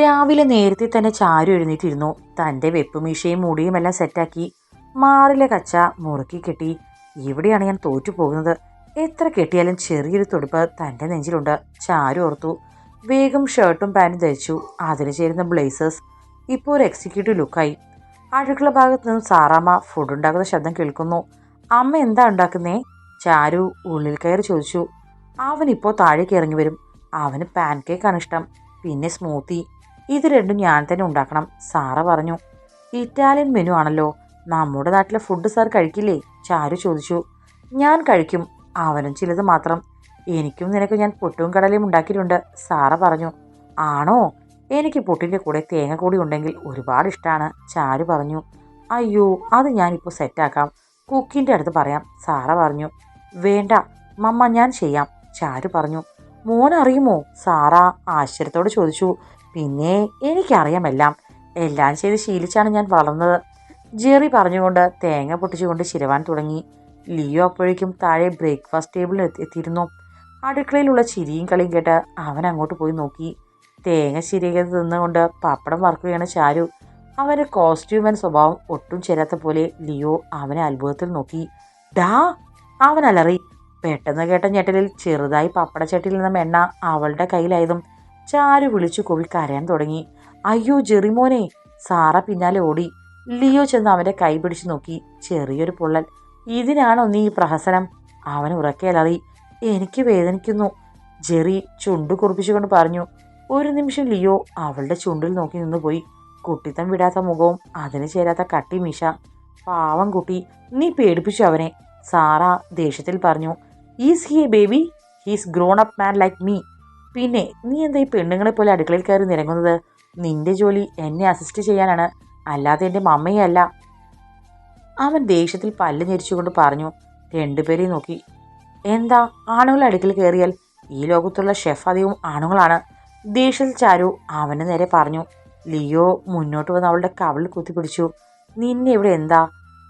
രാവിലെ നേരത്തെ തന്നെ ചാരു എഴുന്നേറ്റിരുന്നു. തന്റെ വെപ്പുമീശയും മുടിയും എല്ലാം സെറ്റാക്കി മാറിലെ കച്ച മുറുക്കി കെട്ടി. ഇവിടെയാണ് ഞാൻ തോറ്റു പോകുന്നത് എത്ര കെട്ടിയാലും ചെറിയൊരു തുടുപ്പ് തന്റെ നെഞ്ചിലുണ്ട്. ചാരു ഓർത്തു. വേഗം ഷർട്ടും പാന്റും ധരിച്ചു. അതിന് ചേരുന്ന ബ്ലേസേഴ്സ്. ഇപ്പോൾ ഒരു എക്സിക്യൂട്ടീവ് ലുക്കായി അടുക്കള ഭാഗത്ത് നിന്നും സാറാമ്മ ഫുഡ് ഉണ്ടാക്കുന്ന ശബ്ദം കേൾക്കുന്നു. അമ്മ എന്താ ഉണ്ടാക്കുന്നേ? ചാരു ഉള്ളിൽ കയറി ചോദിച്ചു. അവൻ ഇപ്പോൾ താഴേക്ക് ഇറങ്ങി വരും. അവന് പാൻ കേക്കാണ് ഇഷ്ടം. പിന്നെ സ്മൂത്തി ഇത് രണ്ടും ഞാൻ തന്നെ ഉണ്ടാക്കണം സാറ പറഞ്ഞു. ഇറ്റാലിയൻ മെനു ആണല്ലോ. നമ്മുടെ നാട്ടിലെ ഫുഡ് സാർ കഴിക്കില്ലേ? ചാരു ചോദിച്ചു. ഞാൻ കഴിക്കും അവനും ചിലത് മാത്രം. എനിക്കും നിനക്കും ഞാൻ പുട്ടും കടലയും ഉണ്ടാക്കിയിട്ടുണ്ട് സാറ പറഞ്ഞു. ആണോ? എനിക്ക് പുട്ടിന്റെ കൂടെ തേങ്ങ കൂടി ഉണ്ടെങ്കിൽ ഒരുപാട് ഇഷ്ടമാണ് ചാരു പറഞ്ഞു. അയ്യോ അത് ഞാനിപ്പോൾ സെറ്റാക്കാം കുക്കിന്റെ അടുത്ത് പറയാം സാറ പറഞ്ഞു. വേണ്ട മമ്മ ഞാൻ ചെയ്യാം ചാരു പറഞ്ഞു. മോൻ അറിയുമോ സാറ ആശ്ചര്യത്തോട് ചോദിച്ചു. പിന്നെ എനിക്കറിയാമെല്ലാം എല്ലാം. ചെയ്ത് ശീലിച്ചാണ് ഞാൻ വളർന്നത്. ജെറി പറഞ്ഞുകൊണ്ട് തേങ്ങ പൊട്ടിച്ചുകൊണ്ട് ചിരവാൻ തുടങ്ങി. ലിയോ അപ്പോഴേക്കും താഴെ ബ്രേക്ക്ഫാസ്റ്റ് ടേബിളിൽ എത്തിയിരുന്നു. അടുക്കളയിലുള്ള ചിരിയും കളിയും കേട്ട് അവൻ അങ്ങോട്ട് പോയി നോക്കി. തേങ്ങ ശരിയാക്കി തിന്നുകൊണ്ട് പപ്പടം വറക്കുകയാണ് ചാരു. അവന്റെ കോസ്റ്റ്യൂം ആൻഡ് സ്വഭാവം ഒട്ടും ചേരാത്ത പോലെ ലിയോ അവനെ അത്ഭുതത്തിൽ നോക്കി. ഡാ അവൻ അലറി. പെട്ടെന്ന് കേട്ട ഞെട്ടലിൽ ചെറുതായി പപ്പടച്ചട്ടിയിൽ നിന്നും എണ്ണ അവളുടെ കയ്യിലായതും ചാരു വിളിച്ചു കൊവി കരയാൻ തുടങ്ങി. അയ്യോ ജെറിമോനെ. സാറ പിന്നാലെ ഓടി. ലിയോ ചെന്ന് അവന്റെ കൈ പിടിച്ചു നോക്കി. ചെറിയൊരു പൊള്ളൽ. ഇതിനാണോ നീ ഈ പ്രഹസനം? അവൻ ഉറക്കേലറി എനിക്ക് വേദനിക്കുന്നു. ജെറി ചുണ്ടു കുറിപ്പിച്ചുകൊണ്ട് പറഞ്ഞു. ഒരു നിമിഷം ലിയോ അവളുടെ ചുണ്ടിൽ നോക്കി നിന്നുപോയി കുട്ടിത്തം വിടാത്ത മുഖവും അതിന് ചേരാത്ത കട്ടി മീശ. പാവം കുട്ടി. നീ പേടിപ്പിച്ചു അവനെ. സാറ ദേഷ്യത്തിൽ പറഞ്ഞു. Is he a baby he's grown up man like me പിന്നെ നീ എന്താ ഈ പെണ്ണുങ്ങളെ പോലെ അടുക്കളയിൽ കയറി നിരങ്ങുന്നത്? നിന്റെ ജോലി എന്നെ അസിസ്റ്റ് ചെയ്യാനാണ്. അല്ലാതെ എന്റെ മമ്മയല്ല അവൻ ദേഷ്യത്തിൽ പല്ല് ഞെരിച്ചുകൊണ്ട് പറഞ്ഞു. രണ്ടുപേരെയും നോക്കി. എന്താ ആണുങ്ങൾ അടുക്കളയിൽ കയറിയാൽ? ഈ ലോകത്തുള്ള ഷെഫ് അധികവും ആണുങ്ങളാണ്. ദേഷ്യത്തിൽ ചാരു അവന് നേരെ പറഞ്ഞു. ലിയോ മുന്നോട്ട് വന്ന് അവളുടെ കവിളിൽ കുത്തിപ്പിടിച്ചു നിന്നെ ഇവിടെ എന്താ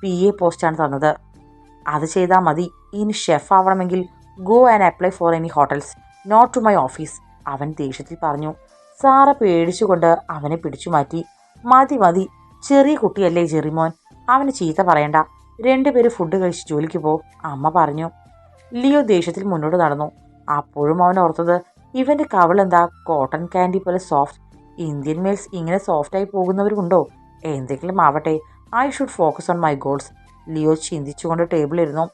പി എ പോസ്റ്റാണ് തന്നത്? അത് ചെയ്താൽ മതി. ഇനി ഷെഫ് ആവണമെങ്കിൽ go and apply for any hotels not to my office അവൻ ദേഷ്യത്തിൽ പറഞ്ഞു. സാറ പേടിച്ചുകൊണ്ട് അവനെ പിടിച്ചു മാറ്റി. മതി മതി. ചെറിയ കുട്ടിയല്ലേ ജെറിമോൻ. അവന് ചീത്ത പറയണ്ട. രണ്ടുപേര് ഫുഡ് കഴിച്ച് ജോലിക്ക് പോ. അമ്മ പറഞ്ഞു. ലിയോ ദേഷ്യത്തിൽ മുന്നോട്ട് നടന്നു. അപ്പോഴും അവൻ ഓർത്തത് ഇവന്റെ കവളെന്താ കോട്ടൺ കാൻഡി പോലെ സോഫ്റ്റ് ഇന്ത്യൻ മെയിൽസ് ഇങ്ങനെ സോഫ്റ്റായി പോകുന്നവരുണ്ടോ എന്തെങ്കിലും ആവട്ടെ. I should focus on my goals Leo ചിന്തിച്ചുകൊണ്ട് ടേബിളിരുന്നു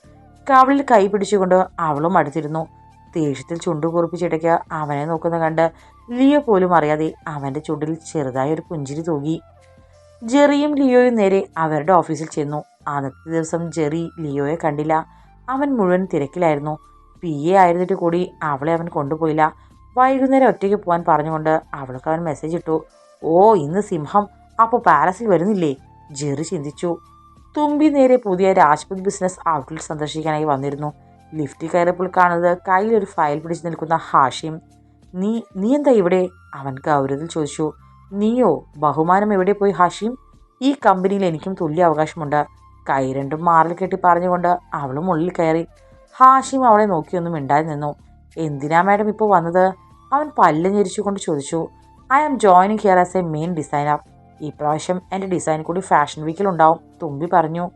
കവളിൽ കൈ പിടിച്ചുകൊണ്ട് അവളും അടുത്തിരുന്നു. ദേഷ്യത്തിൽ ചുണ്ടു കുറിപ്പിച്ചിടയ്ക്ക് അവനെ നോക്കുന്ന കണ്ട് ലിയോ പോലും അറിയാതെ അവന്റെ ചുണ്ടിൽ ചെറുതായ ഒരു പുഞ്ചിരി തൂകി. ജെറിയും ലിയോയും നേരെ അവരുടെ ഓഫീസിൽ ചെന്നു. അന്നത്തെ ദിവസം ജെറി ലിയോയെ കണ്ടില്ല. അവൻ മുഴുവൻ തിരക്കിലായിരുന്നു. പി എ ആയിരുന്നിട്ട് കൂടി അവളെ അവൻ കൊണ്ടുപോയില്ല. വൈകുന്നേരം ഒറ്റയ്ക്ക് പോകാൻ പറഞ്ഞുകൊണ്ട് അവൾക്ക് അവൻ മെസ്സേജ് ഇട്ടു. ഓ ഇന്ന് സിംഹം. അപ്പോൾ പാലസിൽ വരുന്നില്ലേ? ജെറി ചിന്തിച്ചു. തുമ്പി നേരെ പുതിയ രാജ്പുത് ബിസിനസ് ഔട്ട്ലെറ്റ് സന്ദർശിക്കാനായി വന്നിരുന്നു. ലിഫ്റ്റിൽ കയറിയപ്പോൾ കാണുന്നത് കയ്യിൽ ഒരു ഫയൽ പിടിച്ച് നിൽക്കുന്ന ഹാഷിം. നീ നീ എന്താ ഇവിടെ? അവൻ ഗൗരവത്തിൽ ചോദിച്ചു. നീയോ ബഹുമാനം എവിടെ പോയി ഹാഷിം? ഈ കമ്പനിയിൽ എനിക്കും തുല്യ അവകാശമുണ്ട്. കൈ രണ്ടും മാറിൽ കെട്ടി പറഞ്ഞുകൊണ്ട് അവളും ഉള്ളിൽ കയറി. ഹാഷിം അവളെ നോക്കിയൊന്നും മിണ്ടാതെ നിന്നു. എന്തിനാ മാഡം ഇപ്പോൾ വന്നത്? അവൻ പല്ല് ഞെരിച്ചുകൊണ്ട് ചോദിച്ചു. I am joining here as a main designer. ഈ പ്രാവശ്യം എന്റെ ഡിസൈൻ കൂടി ഫാഷൻ വീക്കിലുണ്ടാവും തുമ്പി പറഞ്ഞു.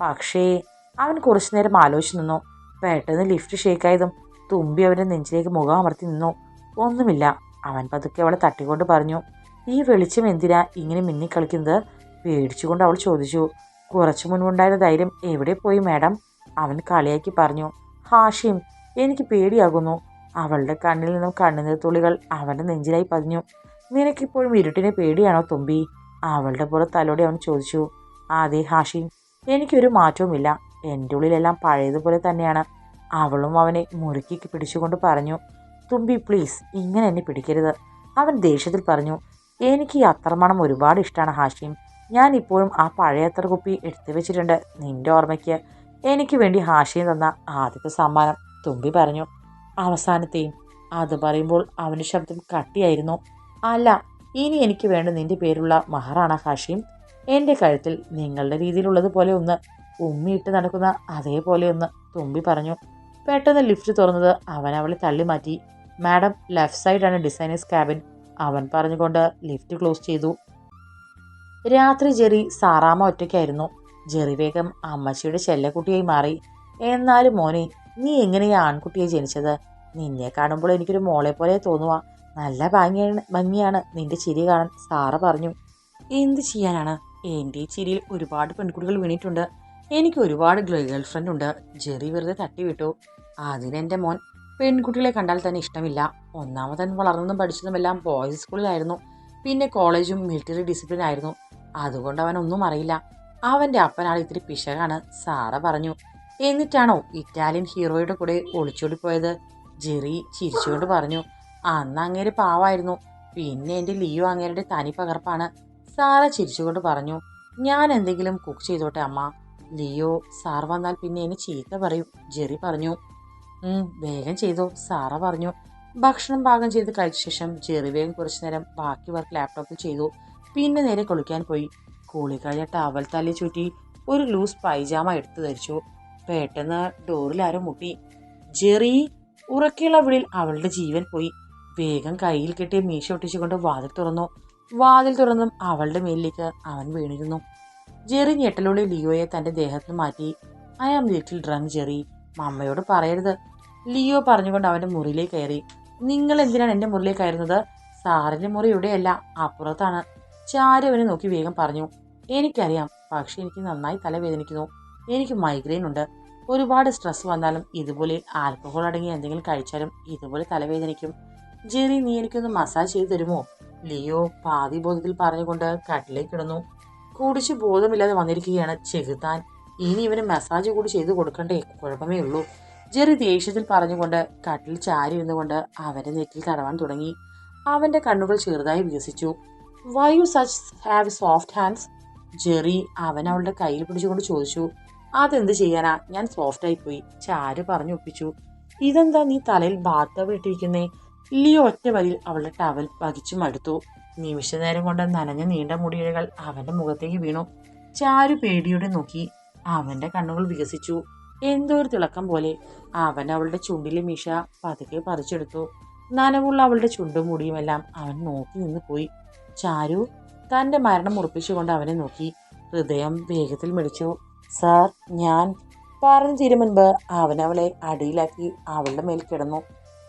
പക്ഷേ അവൻ കുറച്ചു നേരം ആലോചിച്ച് നിന്നു. പെട്ടെന്ന് ലിഫ്റ്റ് ഷേക്കായതും തുമ്പി അവന്റെ നെഞ്ചിലേക്ക് മുഖം അമർത്തി നിന്നു. ഒന്നുമില്ല. അവൻ പതുക്കെ അവളെ തട്ടിക്കൊണ്ട് പറഞ്ഞു ഈ വെളിച്ചം എന്തിനാ ഇങ്ങനെ മിന്നിക്കളിക്കുന്നത്? പേടിച്ചുകൊണ്ട് അവൾ ചോദിച്ചു കുറച്ചു മുൻപുണ്ടായിരുന്ന ധൈര്യം എവിടെ പോയി മാഡം? അവൻ കളിയാക്കി പറഞ്ഞു ഹാഷിം എനിക്ക് പേടിയാകുന്നു. അവളുടെ കണ്ണിൽ നിന്നും കണ്ണുനീർ തുള്ളികൾ അവന്റെ നെഞ്ചിലായി പതിഞ്ഞു. നിനക്കിപ്പോഴും ഇരുട്ടിനെ പേടിയാണോ തുമ്പി? അവളുടെ പുറത്തലോടെ അവൻ ചോദിച്ചു അതെ ഹാഷിം എനിക്കൊരു മാറ്റവുമില്ല. എന്റെ ഉള്ളിലെല്ലാം പഴയതുപോലെ തന്നെയാണ്. അവളും അവനെ മുറുക്കി പിടിച്ചുകൊണ്ട് പറഞ്ഞു തുമ്പി പ്ലീസ് ഇങ്ങനെ എന്നെ പിടിക്കരുത്. അവൻ ദേഷ്യത്തിൽ പറഞ്ഞു എനിക്ക് ഈ അത്രമണം ഒരുപാട് ഇഷ്ടമാണ് ഹാഷിം. ഞാൻ ഇപ്പോഴും ആ പഴയ അത്ര കുപ്പി എടുത്തു വെച്ചിട്ടുണ്ട്. നിന്റെ ഓർമ്മയ്ക്ക് എനിക്ക് വേണ്ടി ഹാഷിം തന്ന ആദ്യത്തെ സമ്മാനം തുമ്പി പറഞ്ഞു. അവസാനത്തെയും അത് പറയുമ്പോൾ അവന്റെ ശബ്ദം കട്ടിയായിരുന്നു. അല്ല ഇനി എനിക്ക് വേണ്ട നിന്റെ പേരുള്ള മഹറാണ് ഹാഷിം. എന്റെ കഴുത്തിൽ നിങ്ങളുടെ രീതിയിലുള്ളതുപോലെ ഒന്ന് ഉമ്മിയിട്ട് നടക്കുന്ന അതേപോലെയൊന്ന് തുമ്പി പറഞ്ഞു. പെട്ടെന്ന് ലിഫ്റ്റ് തുറന്നത് അവൻ അവളെ തള്ളി മാറ്റി. മാഡം ലെഫ്റ്റ് സൈഡാണ് ഡിസൈനേഴ്സ് ക്യാബിൻ. അവൻ പറഞ്ഞുകൊണ്ട് ലിഫ്റ്റ് ക്ലോസ് ചെയ്തു. രാത്രി ജെറി സാറാമ്മ ഒറ്റയ്ക്കായിരുന്നു. ജെറി വേഗം അമ്മച്ചിയുടെ ചെല്ലക്കുട്ടിയായി മാറി. എന്നാലും മോനെ നീ എങ്ങനെയാ ആൺകുട്ടിയെ ജനിച്ചത്? നിന്നെ കാണുമ്പോൾ എനിക്കൊരു മോളെ പോലെ തോന്നുക നല്ല ഭംഗിയാണ് ഭംഗിയാണ് നിന്റെ ചിരി കാണാൻ സാറ പറഞ്ഞു. എന്ത് ചെയ്യാനാണ്? എന്റെ ചിരിയിൽ ഒരുപാട് പെൺകുട്ടികൾ വീണിട്ടുണ്ട്. എനിക്ക് ഒരുപാട് ഗേൾ ഫ്രണ്ട് ഉണ്ട്. ജെറി വെറുതെ തട്ടിവിട്ടു. അതിനെന്റെ മോൻ പെൺകുട്ടികളെ കണ്ടാൽ തന്നെ ഇഷ്ടമില്ല. ഒന്നാമതൻ വളർന്നതും പഠിച്ചതുമെല്ലാം ബോയ്സ് സ്കൂളിലായിരുന്നു പിന്നെ കോളേജും മിലിറ്ററി ഡിസിപ്ലിൻ ആയിരുന്നു. അതുകൊണ്ട് അവൻ ഒന്നും അറിയില്ല. അവന്റെ അപ്പനാൾ ഇത്തിരി പിശകാണ് സാറ പറഞ്ഞു. എന്നിട്ടാണോ ഇറ്റാലിയൻ ഹീറോയുടെ കൂടെ ഒളിച്ചോടി പോയത് ജെറി ചിരിച്ചുകൊണ്ട് പറഞ്ഞു. അന്ന് അങ്ങേര് പാവായിരുന്നു. പിന്നെ എന്റെ ലിയോ അങ്ങേരുടെ തനി പകർപ്പാണ്. സാറ ചിരിച്ചുകൊണ്ട് പറഞ്ഞു. ഞാൻ എന്തെങ്കിലും കുക്ക് ചെയ്തോട്ടെ അമ്മ. ലിയോ സാർ വന്നാൽ പിന്നെ എന്നെ ചീത്ത പറയും. ജെറി പറഞ്ഞു. വേഗം ചെയ്തു സാറ പറഞ്ഞു. ഭക്ഷണം പാകം ചെയ്ത് കഴിച്ച ശേഷം ജെറി വേഗം കുറച്ചു നേരം ബാക്കി വർക്ക് ലാപ്ടോപ്പിൽ ചെയ്തു. പിന്നെ നേരെ കുളിക്കാൻ പോയി. കുളി കഴിഞ്ഞ ടവൽ തല്ലി ചുറ്റി ഒരു ലൂസ് പൈജാമ എടുത്തു ധരിച്ചു. പെട്ടെന്ന് ഡോറിൽ ആരും മുട്ടി. ജെറി ഉറക്കെയുള്ള വിളിൽ അവളുടെ ജീവൻ പോയി. വേഗം കയ്യിൽ കെട്ടിയ മീശ ഒട്ടിച്ചുകൊണ്ട് വാതിൽ തുറന്നു. വാതിൽ തുറന്നും അവളുടെ മേലിലേക്ക് അവൻ വീണിരുന്നു. ജെറി ഞെട്ടലോടെ ലിയോയെ തന്റെ ദേഹത്ത് മാറ്റി. I am little drunk Jerry മമ്മയോട് പറയരുത്. ലിയോ പറഞ്ഞുകൊണ്ട് അവന്റെ മുറിയിലേക്ക് കയറി. നിങ്ങൾ എന്തിനാണ് എന്റെ മുറിയിലേക്ക് കയറുന്നത്? സാറിന്റെ മുറി ഇവിടെയല്ല അപ്പുറത്താണ്. അവനെ നോക്കി വേഗം പറഞ്ഞു. എനിക്കറിയാം പക്ഷെ എനിക്ക് നന്നായി തലവേദനിക്കുന്നു. എനിക്ക് മൈഗ്രെയിൻ ഉണ്ട്. ഒരുപാട് സ്ട്രെസ് വന്നാലും ഇതുപോലെ ആൽക്കഹോൾ അടങ്ങിയ എന്തെങ്കിലും കഴിച്ചാലും ഇതുപോലെ തലവേദനിക്കും. ജെറി നീ എനിക്കൊന്ന് മസാജ് ചെയ്തു തരുമോ? ലിയോ പാതി ബോധത്തിൽ പറഞ്ഞുകൊണ്ട് കട്ടിലേക്ക് കിടന്നു. കുടിച്ച് ബോധമില്ലാതെ വന്നിരിക്കുകയാണ് ചെകുത്താൻ. ഇനി ഇവന് മസാജ് കൂടി ചെയ്തു കൊടുക്കണ്ടേ? കുഴപ്പമേ ഉള്ളൂ. ജെറി ദേഷ്യത്തിൽ പറഞ്ഞുകൊണ്ട് കട്ടിൽ ചാരി ഇരുന്നുകൊണ്ട് അവന്റെ നെറ്റിൽ തടവാൻ തുടങ്ങി. അവന്റെ കണ്ണുകൾ ചെറുതായി വികസിച്ചു. Why you such have soft hands Jerry അവൻ അവളുടെ കയ്യിൽ പിടിച്ചുകൊണ്ട് ചോദിച്ചു. അതെന്ത് ചെയ്യാനാ? ഞാൻ സോഫ്റ്റ് ആയി പോയി. ചാരു പറഞ്ഞു ഒപ്പിച്ചു. ഇതെന്താ നീ തലയിൽ ബാത്ത ഇട്ടിരിക്കുന്നേ? ലിയോ ഒറ്റ വരിയിൽ അവളുടെ ടവൽ പകിച്ചു മടുത്തു. നിമിഷ നേരം കൊണ്ട് നനഞ്ഞ നീണ്ട മുടിയിഴകൾ അവന്റെ മുഖത്തേക്ക് വീണു. ചാരു പേടിയോടെ നോക്കി. അവന്റെ കണ്ണുകൾ വികസിച്ചു. എന്തോ ഒരു തിളക്കം പോലെ അവൻ അവളുടെ ചുണ്ടിലെ മീശ പതുക്കെ പറിച്ചെടുത്തു. നനവുള്ള അവളുടെ ചുണ്ടും മുടിയുമെല്ലാം അവൻ നോക്കി നിന്ന് പോയി. ചാരു തന്റെ മരണം ഉറപ്പിച്ചുകൊണ്ട് അവനെ നോക്കി. ഹൃദയം വേഗത്തിൽ മിടിച്ചു. സാർ ഞാൻ പറഞ്ഞു തീരും മുൻപ് അവനവളെ അടിയിലാക്കി അവളുടെ മേൽ കിടന്നു.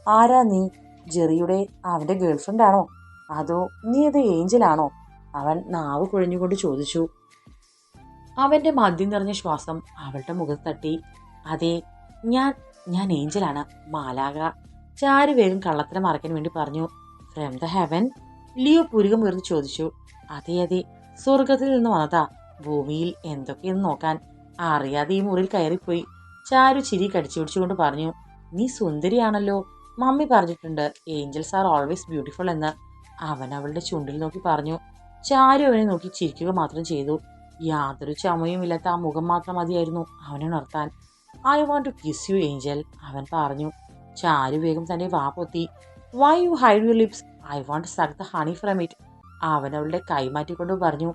ആരാ നീ? ജെറിയുടെ അവന്റെ ഗേൾഫ്രണ്ട് ആണോ അതോ നീ അത് ഏഞ്ചലാണോ? അവൻ നാവ് കുഴഞ്ഞുകൊണ്ട് ചോദിച്ചു. അവന്റെ മദ്യം നിറഞ്ഞ ശ്വാസം അവളുടെ മുഖത്ത് തട്ടി. അതെ ഞാൻ ഞാൻ ഏഞ്ചലാണ് മാലാക ചാരു വേഗം കള്ളത്തരം മറയ്ക്കാൻ വേണ്ടി പറഞ്ഞു. ഫ്രം ദ ഹെവൻ ലിയോ പുരുകം ഉയർന്ന് ചോദിച്ചു. അതെ അതെ സ്വർഗത്തിൽ നിന്ന് വന്നതാ ഭൂമിയിൽ എന്തൊക്കെയെന്ന് നോക്കാൻ. അറിയാതെ ഈ മുറിയിൽ കയറിപ്പോയി. ചാരു ചിരി കടിച്ചു പിടിച്ചുകൊണ്ട് പറഞ്ഞു നീ സുന്ദരിയാണല്ലോ. മമ്മി പറഞ്ഞിട്ടുണ്ട് ഏഞ്ചൽസ് ആർ ഓൾവേസ് ബ്യൂട്ടിഫുൾ എന്ന്. അവൻ അവളുടെ ചുണ്ടിൽ നോക്കി പറഞ്ഞു. ചാരു അവനെ നോക്കി ചിരിക്കുക മാത്രം ചെയ്തു. യാതൊരു ചമയും ഇല്ലാത്ത ആ മുഖം മാത്രം മതിയായിരുന്നു അവനെ ഉണർത്താൻ I want to kiss you angel അവൻ പറഞ്ഞു. ചാരു വേഗം തന്റെ വാ പൊത്തി. Why you hide you lips I want suck the honey from it അവൻ അവളുടെ കൈമാറ്റിക്കൊണ്ട് പറഞ്ഞു.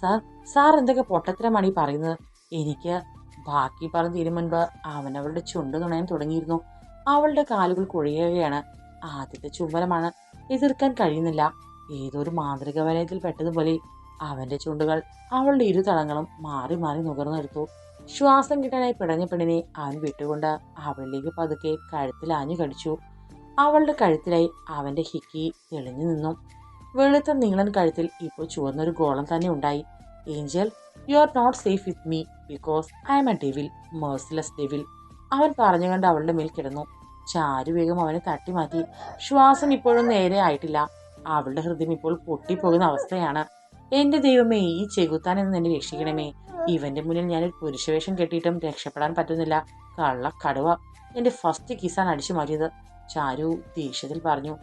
സാർ സാർ എന്തൊക്കെ പൊട്ടത്തരമാണ് ഈ പറയുന്നത്? എനിക്ക് ബാക്കി പറഞ്ഞു തീരും മുൻപ് അവൻ അവളുടെ ചുണ്ട് തുണയാൻ തുടങ്ങിയിരുന്നു. അവളുടെ കാലുകൾ കുഴയുകയാണ്. ആദ്യത്തെ ചുംബനമാണ്. എതിർക്കാൻ കഴിയുന്നില്ല. ഏതൊരു മാന്ത്രിക വലയത്തിൽ പെട്ടതുപോലെ അവന്റെ ചുണ്ടുകൾ അവളുടെ ഇരുതളങ്ങളും മാറി മാറി നുകർന്നെടുത്തു ശ്വാസം കിട്ടാനായി പിടഞ്ഞ പെണ്ണിനെ അവൻ വിട്ടുകൊണ്ട് അവളിലേക്ക് പതുക്കെ കഴുത്തിൽ ആഞ്ഞു കടിച്ചു. അവളുടെ കഴുത്തിലായി അവന്റെ ഹിക്കി തെളിഞ്ഞു നിന്നു. വെളുത്ത നീളൻ കഴുത്തിൽ ഇപ്പോൾ ചുവന്നൊരു ഗോളം തന്നെ ഉണ്ടായി. Angel you are not safe with me because I am a devil merciless devil അവൻ പറഞ്ഞു കണ്ട് അവളുടെ മേൽ കിടന്നു. ചാരു വേഗം അവനെ തട്ടി മാറ്റി ശ്വാസം ഇപ്പോഴും നേരെ ആയിട്ടില്ല. അവളുടെ ഹൃദയം ഇപ്പോൾ പൊട്ടിപ്പോകുന്ന അവസ്ഥയാണ്. എന്റെ ദൈവമേ ഈ ചെകുത്താൻ എന്ന് എന്നെ രക്ഷിക്കണമേ. ഇവന്റെ മുന്നിൽ ഞാൻ ഒരു പുരുഷവേഷം കെട്ടിയിട്ടും രക്ഷപ്പെടാൻ പറ്റുന്നില്ല. കള്ള കടുവ. എന്റെ ഫസ്റ്റ് കിസാൻ അടിച്ചു മാറ്റിയത്. ചാരു ദേഷ്യത്തിൽ പറഞ്ഞു.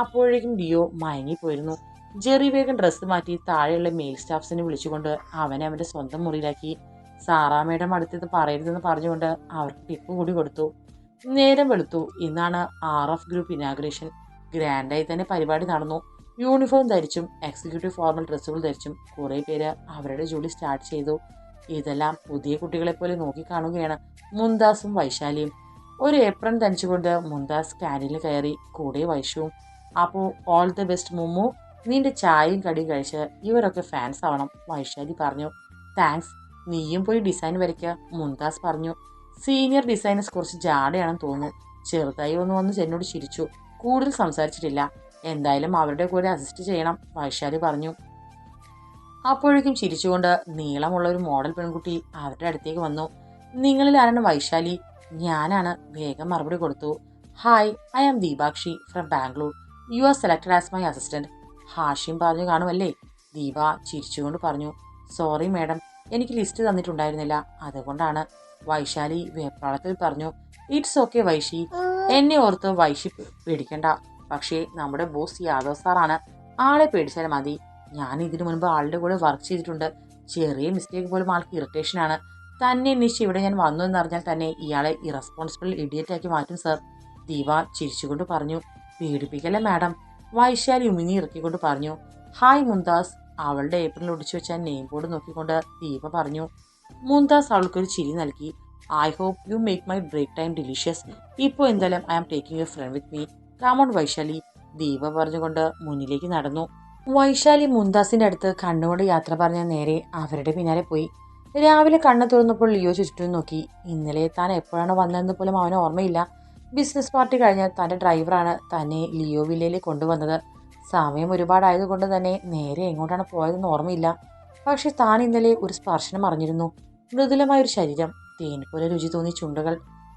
അപ്പോഴേക്കും ഡിയോ മയങ്ങിപ്പോയിരുന്നു. ജെറി വേഗം ഡ്രസ്സ് മാറ്റി താഴെയുള്ള മെയിൽ സ്റ്റാഫ്സിനെ വിളിച്ചുകൊണ്ട് അവനെ അവന്റെ സ്വന്തം മുറിയിലാക്കി. സാറാമ്മയുടെ അടുത്തത് പറയരുതെന്ന് പറഞ്ഞുകൊണ്ട് അവർക്ക് ടിപ്പ് കൂടി കൊടുത്തു. നേരം വെളുത്തു ഇന്നാണ് ആർ എഫ് ഗ്രൂപ്പ് ഇനാഗ്രേഷൻ. ഗ്രാൻഡായി തന്നെ പരിപാടി നടന്നു. യൂണിഫോം ധരിച്ചും എക്സിക്യൂട്ടീവ് ഫോർമൽ ഡ്രസ്സുകൾ ധരിച്ചും കുറേ പേര് അവരുടെ ജോലി സ്റ്റാർട്ട് ചെയ്തു. ഇതെല്ലാം പുതിയ കുട്ടികളെ പോലെ നോക്കിക്കാണുകയാണ് മുന്താസും വൈശാലിയും. ഒരു ഏപ്രൺ ധരിച്ചുകൊണ്ട് മുന്താസ് ക്യാന്റീനിൽ കയറി കൂടെ വൈശുവും. അപ്പോൾ ഓൾ ദ ബെസ്റ്റ് മുമ്മു. നിന്റെ ചായയും കടിയും കഴിച്ച് ഇവരൊക്കെ ഫാൻസ് ആവണം വൈശാലി പറഞ്ഞു. താങ്ക്സ് നീയും പോയി ഡിസൈൻ വരയ്ക്കുക മുന്താസ് പറഞ്ഞു. സീനിയർ ഡിസൈനേഴ്സ് കുറച്ച് ജാടയാണെന്ന് തോന്നുന്നു. ചെറുതായി ഒന്ന് വന്ന് എന്നോട് ചിരിച്ചു. കൂടുതൽ സംസാരിച്ചിട്ടില്ല. എന്തായാലും അവരുടെ കൂടെ അസിസ്റ്റ് ചെയ്യണം വൈശാലി പറഞ്ഞു. അപ്പോഴേക്കും ചിരിച്ചുകൊണ്ട് നീളമുള്ള ഒരു മോഡൽ പെൺകുട്ടി അവരുടെ അടുത്തേക്ക് വന്നു. നിങ്ങളിൽ ആരാണ് വൈശാലി? ഞാനാണ്. വേഗം മറുപടി കൊടുത്തു. Hi I am Deepakshi from Bangalore you are selected as my assistant Hashim പറഞ്ഞു കാണുമല്ലേ? ദീപ ചിരിച്ചുകൊണ്ട് പറഞ്ഞു സോറി മാഡം എനിക്ക് ലിസ്റ്റ് തന്നിട്ടുണ്ടായിരുന്നില്ല. അതുകൊണ്ടാണ്. വൈശാലി വേപ്രാളത്തിൽ പറഞ്ഞു ഇറ്റ്സ് ഓക്കെ വൈശി. എന്നെ ഓർത്ത് വൈശി പേടിക്കണ്ട. പക്ഷേ നമ്മുടെ ബോസ് യാദവ് സാറാണ്. ആളെ പേടിച്ചാൽ മതി. ഞാൻ ഇതിനു മുൻപ് ആളുടെ കൂടെ വർക്ക് ചെയ്തിട്ടുണ്ട്. ചെറിയ മിസ്റ്റേക്ക് പോലും ആൾക്ക് ഇറിറ്റേഷനാണ് തന്നെ അന്വേഷിച്ച് ഇവിടെ ഞാൻ വന്നു എന്നറിഞ്ഞാൽ തന്നെ ഇയാളെ ഇറസ്പോൺസിബിൾ ഇഡിയറ്റ് ആക്കി മാറ്റും സർ ദീപ ചിരിച്ചുകൊണ്ട് പറഞ്ഞു പേടിപ്പിക്കല്ലേ മാഡം വൈശാലി ഉമിങ്ങി ഇറക്കിക്കൊണ്ട് പറഞ്ഞു ഹായ് മുന്താസ് അവളുടെ ഏപ്രിൽ ഒടിച്ചു വെച്ച നെയിം ബോർഡ് നോക്കിക്കൊണ്ട് ദീപ പറഞ്ഞു മുന്താസ് അവൾക്കൊരു ചിരി നൽകി I hope you make my break time delicious ഇപ്പോൾ എന്തായാലും I am taking you front with me come on Vaishali Deepa പറഞ്ഞുകൊണ്ട് മുന്നിലേക്ക് നടന്നു. വൈശാലി മുംതാസിന്റെ അടുത്ത് കണ്ണുകൊണ്ട് യാത്ര പറഞ്ഞ നേരെ അവരുടെ പിന്നാലെ പോയി. രാവിലെ കണ്ണ് തുറന്നപ്പോൾ ലിയോ ചുറ്റും നോക്കി. ഇന്നലെ താൻ എപ്പോഴാണ് വന്നതെന്ന് പോലും അവന് ഓർമ്മയില്ല. ബിസിനസ് പാർട്ടി കഴിഞ്ഞ് തന്റെ ഡ്രൈവറാണ് തന്നെ ലിയോ വില്ലയിൽ കൊണ്ടുവന്നത്. സമയം ഒരുപാടായതുകൊണ്ട് തന്നെ നേരെ എങ്ങോട്ടാണ് പോയതെന്ന് ഓർമ്മയില്ല. പക്ഷെ താൻ ഇന്നലെ ഒരു സ്പർശനം അറിഞ്ഞിരുന്നു. മൃദുലമായ ഒരു ശരീരം തേൻ പോലെ രുചി തോന്നിയ ചുണ്ടുകൾ.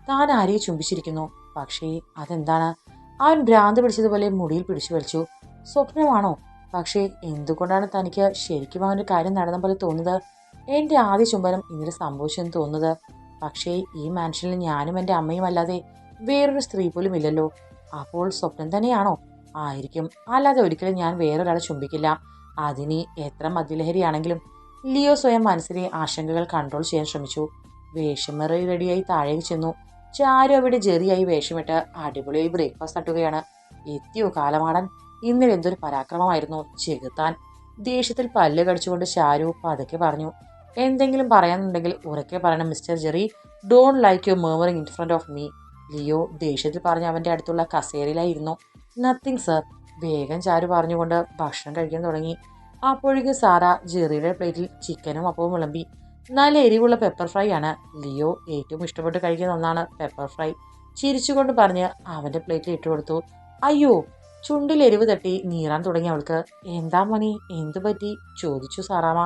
താൻ ആരെയെ ചുംബിച്ചിരിക്കുന്നു. പക്ഷേ അതെന്താണ്? അവൻ ഭ്രാന്ത് പിടിച്ചതുപോലെ മുടിയിൽ പിടിച്ചു വലിച്ചു. സ്വപ്നമാണോ? പക്ഷേ എന്തുകൊണ്ടാണ് തനിക്ക് ശരിക്കും അവന്റെ കാര്യം നടന്ന പോലെ തോന്നുന്നത്? എന്റെ ആദ്യ ചുംബനം ഇന്നലെ സംഭവിച്ചെന്ന് തോന്നുന്നത്. പക്ഷേ ഈ മാൻഷനിൽ ഞാനും എന്റെ അമ്മയും അല്ലാതെ വേറൊരു സ്ത്രീ പോലും ഇല്ലല്ലോ. അപ്പോൾ സ്വപ്നം തന്നെയാണോ? ആയിരിക്കും. അല്ലാതെ ഒരിക്കലും ഞാൻ വേറൊരാളെ ചുംബിക്കില്ല. അതിനി എത്ര മദ്യലഹരിയാണെങ്കിലും ലിയോ സ്വയം മനസ്സിലെ ആശങ്കകൾ കൺട്രോൾ ചെയ്യാൻ ശ്രമിച്ചു. വേഷമറി റെഡിയായി താഴേക്ക് ചെന്നു. ചാരു അവിടെ ജെറിയായി വേഷമിട്ട് അടിപൊളിയായി ബ്രേക്ക്ഫാസ്റ്റ് തട്ടുകയാണ്. എത്തിയോ കാലമാടൻ? ഇന്നലെ എന്തൊരു പരാക്രമമായിരുന്നു. ചെകുത്താൻ. ദേഷ്യത്തിൽ പല്ല് കടിച്ചുകൊണ്ട് ചാരു പതുക്കെ പറഞ്ഞു. എന്തെങ്കിലും പറയാനുണ്ടെങ്കിൽ ഉറക്കെ പറയണം mister Jerry. Don't like you murmuring in front of me Leo ദേഷ്യത്തിൽ പറഞ്ഞ് അവന്റെ അടുത്തുള്ള കസേരയിലായിരുന്നു. നത്തിങ് സർ വേഗം ചാരു പറഞ്ഞുകൊണ്ട് ഭക്ഷണം കഴിക്കാൻ തുടങ്ങി. അപ്പോഴേക്കും സാറ ജെറിയുടെ പ്ലേറ്റിൽ ചിക്കനും അപ്പവും വിളമ്പി. നല്ല എരിവുള്ള പെപ്പർ ഫ്രൈ ആണ്. ലിയോ ഏറ്റവും ഇഷ്ടപ്പെട്ട് കഴിക്കുന്ന ഒന്നാണ് പെപ്പർ ഫ്രൈ ചിരിച്ചുകൊണ്ട് പറഞ്ഞ് അവന്റെ പ്ലേറ്റിൽ ഇട്ട് കൊടുത്തു. അയ്യോ ചുണ്ടിൽ എരിവ് തട്ടി നീറാൻ തുടങ്ങി അവൾക്ക്. എന്താ മണി എന്തു പറ്റി? ചോദിച്ചു സാറാമ്മ.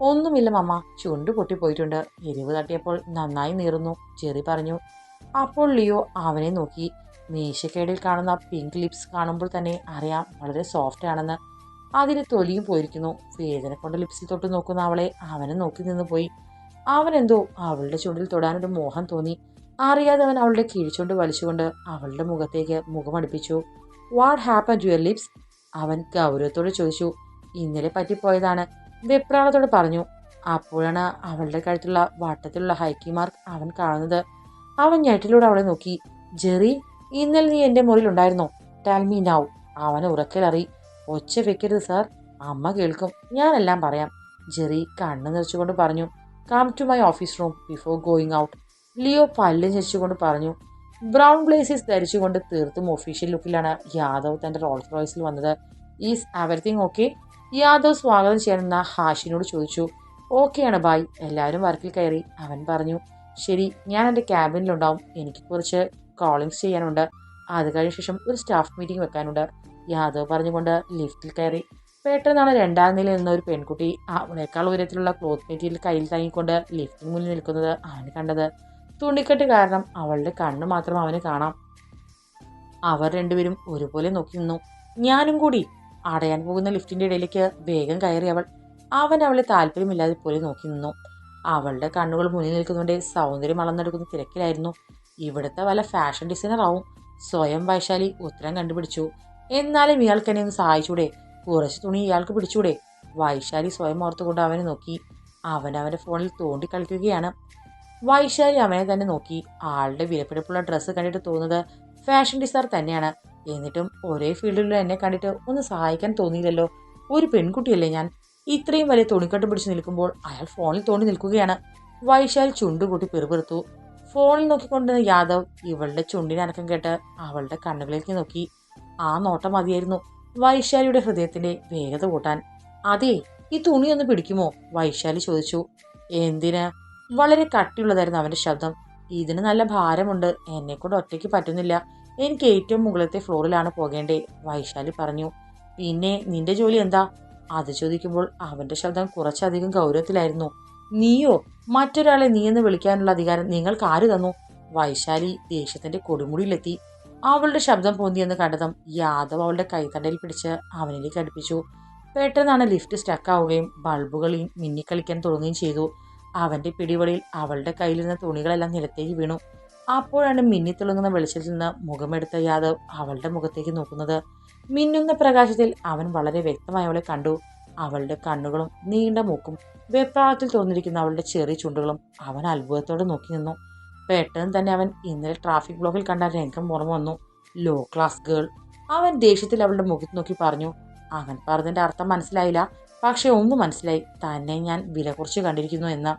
ഒന്നുമില്ല മമ്മ ചുണ്ട് പൊട്ടിപ്പോയിട്ടുണ്ട്. എരിവ് തട്ടിയപ്പോൾ നന്നായി നീറുന്നു ചെറി പറഞ്ഞു. അപ്പോൾ ലിയോ അവനെ നോക്കി. മീശക്കേടിൽ കാണുന്ന പിങ്ക് ലിപ്സ് കാണുമ്പോൾ തന്നെ അറിയാം വളരെ സോഫ്റ്റ് ആണെന്ന്. അതിന് തൊലിയും പോയിരിക്കുന്നു. വേദന കൊണ്ട് ലിപ്സിൽ തൊട്ട് നോക്കുന്ന അവളെ അവനെ നോക്കി നിന്ന് പോയി. അവനെന്തോ അവളുടെ ചുണ്ടിൽ തൊടാനൊരു മോഹം തോന്നി. അറിയാതെ അവൻ അവളുടെ കിഴിച്ചുകൊണ്ട് വലിച്ചുകൊണ്ട് അവളുടെ മുഖത്തേക്ക് മുഖമടുപ്പിച്ചു. What happen to your lips അവൻ ഗൗരവത്തോട് ചോദിച്ചു. ഇന്നലെ പറ്റിപ്പോയതാണ് വെപ്രാളത്തോട് പറഞ്ഞു. അപ്പോഴാണ് അവളുടെ കഴുത്തുള്ള വട്ടത്തിലുള്ള ഹൈക്കി മാർക്ക് അവൻ കാണുന്നത്. അവൻ ഞെട്ടിലൂടെ അവളെ നോക്കി. ജെറി ഇന്നലെ നീ എന്റെ മുറിയിൽ ഉണ്ടായിരുന്നോ? മീ നൗ അവനെ ഉറക്കലറി. ഒച്ച വെക്കരുത് സാർ അമ്മ കേൾക്കും. ഞാനെല്ലാം പറയാം. ജെറി കണ്ണു നിറച്ചുകൊണ്ട് പറഞ്ഞു. Come to my office room before going out Leo പല്ലും ചരിച്ചുകൊണ്ട് പറഞ്ഞു. ബ്രൗൺ ബ്ലേസസ് ധരിച്ചുകൊണ്ട് തീർത്തും ഒഫീഷ്യൽ ലുക്കിലാണ് യാദവ് തന്റെ റോൾസ് റോയ്സിൽ വന്നത്. ഈസ് എവറിത്തിങ് ഓക്കെ യാദവ് സ്വാഗതം ചെയ്യണമെന്ന ഹാഷിനോട് ചോദിച്ചു. ഓക്കെയാണ് ബായ് എല്ലാവരും വർക്കിൽ കയറി. അവൻ പറഞ്ഞു. ശരി ഞാൻ എന്റെ ക്യാബിനിലുണ്ടാവും എനിക്ക് കുറച്ച് കോളിങ്സ് ചെയ്യാനുണ്ട്. അത് കഴിഞ്ഞ ശേഷം ഒരു സ്റ്റാഫ് മീറ്റിംഗ് വെക്കാനുണ്ട്. യാദവ് പറഞ്ഞുകൊണ്ട് ലിഫ്റ്റിൽ കയറി. പെട്ടെന്നാണ് രണ്ടാം നിലയിൽ നിന്ന ഒരു പെൺകുട്ടി അവളേക്കാൾ ഉയരത്തിലുള്ള ക്ലോത്ത് മെറ്റീരിയൽ കയ്യിൽ താങ്ങിക്കൊണ്ട് ലിഫ്റ്റിന് മുന്നിൽ നിൽക്കുന്നത് അവന് കണ്ടത്. തുണിക്കെട്ട് കാരണം അവളുടെ കണ്ണ് മാത്രം അവന് കാണാം. അവർ രണ്ടുപേരും ഒരുപോലെ നോക്കി നിന്നു. ഞാനും കൂടി അടയാൻ പോകുന്ന ലിഫ്റ്റിന്റെ ഇടയിലേക്ക് വേഗം കയറി അവൾ. അവൻ അവളെ താല്പര്യമില്ലാതെ പോലെ നോക്കി നിന്നു. അവളുടെ കണ്ണുകൾ മുന്നിൽ നിൽക്കുന്നുണ്ട് സൗന്ദര്യം അളന്നെടുക്കുന്ന തിരക്കിലായിരുന്നു. ഇവിടുത്തെ വല്ല ഫാഷൻ ഡിസൈനർ ആവും. സ്വയം വൈശാലി ഉത്തരം കണ്ടുപിടിച്ചു. എന്നാലും ഇയാൾക്ക് എന്നെ ഒന്ന് സഹായിച്ചൂടെ? കുറച്ച് തുണി ഇയാൾക്ക് പിടിച്ചൂടെ? വൈശാലി സ്വയം ഓർത്തുകൊണ്ട് അവനെ നോക്കി. അവൻ അവന്റെ ഫോണിൽ തോണ്ടി കളിക്കുകയാണ്. വൈശാലി അവനെ തന്നെ നോക്കി. ആളുടെ വിലപിടിപ്പുള്ള ഡ്രസ്സ് കണ്ടിട്ട് തോന്നുന്നത് ഫാഷൻ ഡിസൈനർ തന്നെയാണ്. എന്നിട്ടും ഒരേ ഫീൽഡിലുള്ള എന്നെ കണ്ടിട്ട് ഒന്ന് സഹായിക്കാൻ തോന്നിയില്ലല്ലോ. ഒരു പെൺകുട്ടിയല്ലേ ഞാൻ? ഇത്രയും വലിയ തുണിക്കെട്ട് പിടിച്ച് നിൽക്കുമ്പോൾ അയാൾ ഫോണിൽ തോണ്ടി നിൽക്കുകയാണ്. വൈശാൽ ചുണ്ടുകൂട്ടി പിറുപിറുത്തു. ഫോണിൽ നോക്കിക്കൊണ്ടിരുന്ന യാദവ് ഇവളുടെ ചുണ്ടിന് അനക്കം കേട്ട് അവളുടെ കണ്ണുകളിലേക്ക് നോക്കി. ആ നോട്ടം മതിയായിരുന്നു. വൈശാലിയുടെ ഹൃദയത്തിന്റെ വേഗത കൂട്ടാൻ. അതെ ഈ തുണി ഒന്ന് പിടിക്കുമോ? വൈശാലി ചോദിച്ചു. എന്തിന്? വളരെ കട്ടിയുള്ളതായിരുന്നു അവന്റെ ശബ്ദം. ഇതിന് നല്ല ഭാരമുണ്ട്. എന്നെ കൊണ്ട് ഒറ്റയ്ക്ക് പറ്റുന്നില്ല. എനിക്ക് ഏറ്റവും മുകളിലത്തെ ഫ്ലോറിലാണ് പോകേണ്ടേ വൈശാലി പറഞ്ഞു. പിന്നെ നിന്റെ ജോലി എന്താ? അത് ചോദിക്കുമ്പോൾ അവന്റെ ശബ്ദം കുറച്ചധികം ഗൗരവത്തിലായിരുന്നു. നീയോ മറ്റൊരാളെ നീ എന്ന് വിളിക്കാനുള്ള അധികാരം നിങ്ങൾക്ക് ആര് തന്നു? വൈശാലി ദേഷ്യത്തിന്റെ കൊടുമുടിയിലെത്തി. അവളുടെ ശബ്ദം പൊന്തിയെന്ന് കണ്ടതും യാദവ് അവളുടെ കൈത്തണ്ടയിൽ പിടിച്ച് അവനിലേക്ക് അടുപ്പിച്ചു. പെട്ടെന്നാണ് ലിഫ്റ്റ് സ്റ്റക്ക് സ്റ്റക്കാവുകയും ബൾബുകൾ മിന്നിക്കളിക്കാൻ തുടങ്ങുകയും ചെയ്തു. അവന്റെ പിടിവളിയിൽ അവളുടെ കയ്യിലിരുന്ന തുണികളെല്ലാം നിലത്തേക്ക് വീണു. അപ്പോഴാണ് മിന്നി തിളങ്ങുന്ന വെളിച്ചത്തിൽ നിന്ന് മുഖമെടുത്ത യാദവ് അവളുടെ മുഖത്തേക്ക് നോക്കുന്നത്. മിന്നുന്ന പ്രകാശത്തിൽ അവൻ വളരെ വ്യക്തമായി അവളെ കണ്ടു. അവളുടെ കണ്ണുകളും നീണ്ട മൂക്കും വെപ്രാളത്തിൽ തോന്നിയിരിക്കുന്ന അവളുടെ ചെറിയ ചുണ്ടുകളും അവൻ അത്ഭുതത്തോടെ നോക്കി നിന്നു. പെട്ടെന്ന് തന്നെ അവൻ ഇന്നലെ ട്രാഫിക് ബ്ലോക്കിൽ കണ്ട രംഗം ഓർമ്മ വന്നു. ലോ ക്ലാസ് ഗേൾ അവൻ ദേഷ്യത്തിൽ അവളുടെ മുഖത്ത് നോക്കി പറഞ്ഞു അവൻ പറഞ്ഞതിന്റെ അർത്ഥം മനസ്സിലായില്ല. പക്ഷേ ഒന്ന് മനസ്സിലായി. തന്നെ ഞാൻ വില കുറച്ച് കണ്ടിരിക്കുന്നു എന്ന്.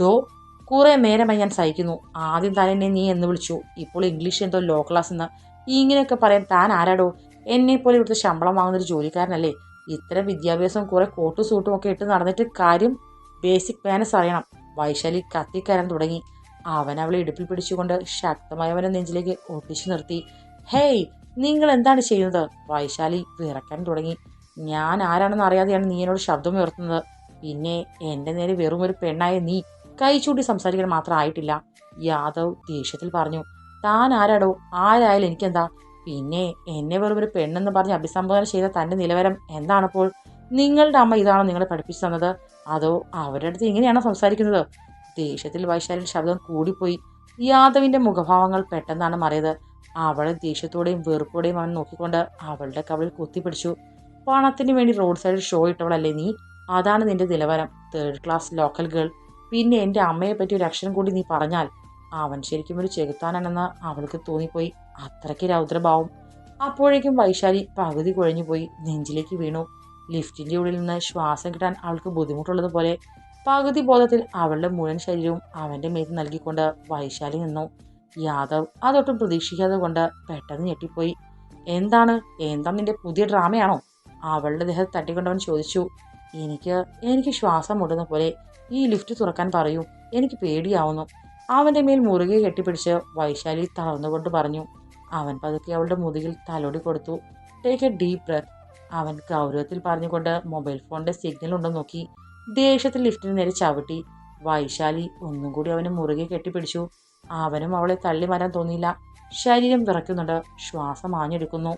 ഡോ കുറെ നേരമായി ഞാൻ സഹിക്കുന്നു. ആദ്യം താൻ എന്നെ നീ എന്ന് വിളിച്ചു. ഇപ്പോൾ ഇംഗ്ലീഷ് എന്തോ ലോ ക്ലാസ് എന്ന്. ഇങ്ങനെയൊക്കെ പറയാൻ താൻ ആരാടോ? എന്നെ പോലെ ഇവിടുത്തെ ശമ്പളം വാങ്ങുന്ന ഒരു ജോലിക്കാരനല്ലേ? ഇത്തരം വിദ്യാഭ്യാസം കുറെ കോട്ടും സൂട്ടും ഒക്കെ ഇട്ട് നടന്നിട്ട് കാര്യം ബേസിക് മാനസ് അറിയണം. വൈശാലി കത്തിക്കരാൻ തുടങ്ങി. അവൻ അവളെ ഇടുപ്പിൽ പിടിച്ചുകൊണ്ട് ശക്തമായി അവനെ നെഞ്ചിലേക്ക് ഒട്ടിച്ചു നിർത്തി. ഹേയ് നിങ്ങൾ എന്താണ് ചെയ്യുന്നത്? വൈശാലി വിറക്കാൻ തുടങ്ങി. ഞാൻ ആരാണെന്ന് അറിയാതെയാണ് നീ എന്നോട് ശബ്ദം ഉയർത്തുന്നത്. പിന്നെ എന്റെ നേരെ വെറും ഒരു പെണ്ണായ നീ കൈ ചൂണ്ടി സംസാരിക്കാൻ മാത്രം ആയിട്ടില്ല യാദവ് ദേഷ്യത്തിൽ പറഞ്ഞു. താൻ ആരാടോ? ആരായാലും എനിക്കെന്താ? പിന്നെ എന്നെ വെറും ഒരു പെണ്ണെന്ന് പറഞ്ഞ് അഭിസംബോധന ചെയ്ത തന്റെ നിലവരം എന്താണപ്പോൾ? നിങ്ങളുടെ അമ്മ ഇതാണോ നിങ്ങളെ പഠിപ്പിച്ചു തന്നത്? അതോ അവരുടെ അടുത്ത് ഇങ്ങനെയാണോ സംസാരിക്കുന്നത്? ദേഷ്യത്തിൽ വൈശാലിന്റെ ശബ്ദം കൂടിപ്പോയി. യാദവിന്റെ മുഖഭാവങ്ങൾ പെട്ടെന്നാണ് മറിയത്. അവളെ ദേഷ്യത്തോടെയും വെറുപ്പോടെയും അവൻ നോക്കിക്കൊണ്ട് അവളുടെ കവളിൽ കുത്തിപ്പിടിച്ചു പണത്തിന് വേണ്ടി റോഡ് സൈഡിൽ ഷോ ഇട്ടവളല്ലേ നീ? അതാണ് നിന്റെ നിലവരം. തേർഡ് ക്ലാസ് ലോക്കൽ ഗേൾ പിന്നെ എന്റെ അമ്മയെ പറ്റി ഒരു അക്ഷരം കൂടി നീ പറഞ്ഞാൽ അവൻ ശരിക്കും ഒരു ചെകുത്താനാണെന്ന് അവൾക്ക് തോന്നിപ്പോയി. അത്രയ്ക്ക് രൗദ്രഭാവം. അപ്പോഴേക്കും വൈശാലി പകുതി കുഴഞ്ഞുപോയി നെഞ്ചിലേക്ക് വീണു. ലിഫ്റ്റിന്റെ ഉള്ളിൽ നിന്ന് ശ്വാസം കിട്ടാൻ അവൾക്ക് ബുദ്ധിമുട്ടുള്ളതുപോലെ പകുതി ബോധത്തിൽ അവളുടെ മുഴുവൻ ശരീരവും അവന്റെ മേത്ത് നൽകിക്കൊണ്ട് വൈശാലി നിന്നു. യാദവ് അതൊട്ടും പ്രതീക്ഷിക്കാതെ കൊണ്ട് പെട്ടെന്ന് ഞെട്ടിപ്പോയി. എന്താണ്? എന്താ നിന്റെ പുതിയ ഡ്രാമയാണോ? അവളുടെ ദേഹത്ത് തട്ടിക്കൊണ്ടവൻ ചോദിച്ചു. എനിക്ക് എനിക്ക് ശ്വാസം മുട്ടുന്ന പോലെ ഈ ലിഫ്റ്റ് തുറക്കാൻ പറയൂ. എനിക്ക് പേടിയാവുന്നു. അവന്റെ മേൽ മുറുകെ കെട്ടിപ്പിടിച്ച് വൈശാലി തളർന്നുകൊണ്ട് പറഞ്ഞു അവൻ പതുക്കെ അവളുടെ മുതുകിൽ തലോടി കൊടുത്തു. ടേക്ക് എ ഡീപ് ബ്രത്ത് അവൻ ഗൗരവത്തിൽ പറഞ്ഞുകൊണ്ട് മൊബൈൽ ഫോണിന്റെ സിഗ്നൽ ഉണ്ടെന്ന് നോക്കി. ദേഷ്യത്തിൽ ലിഫ്റ്റിന് നേരെ ചവിട്ടി. വൈശാലി ഒന്നും കൂടി അവനെ മുറുകെ കെട്ടിപ്പിടിച്ചു. അവനും അവളെ തള്ളി മാറാൻ തോന്നിയില്ല. ശരീരം വിറയ്ക്കുന്നുണ്ട്. ശ്വാസം ആഞ്ഞെടുക്കുന്നു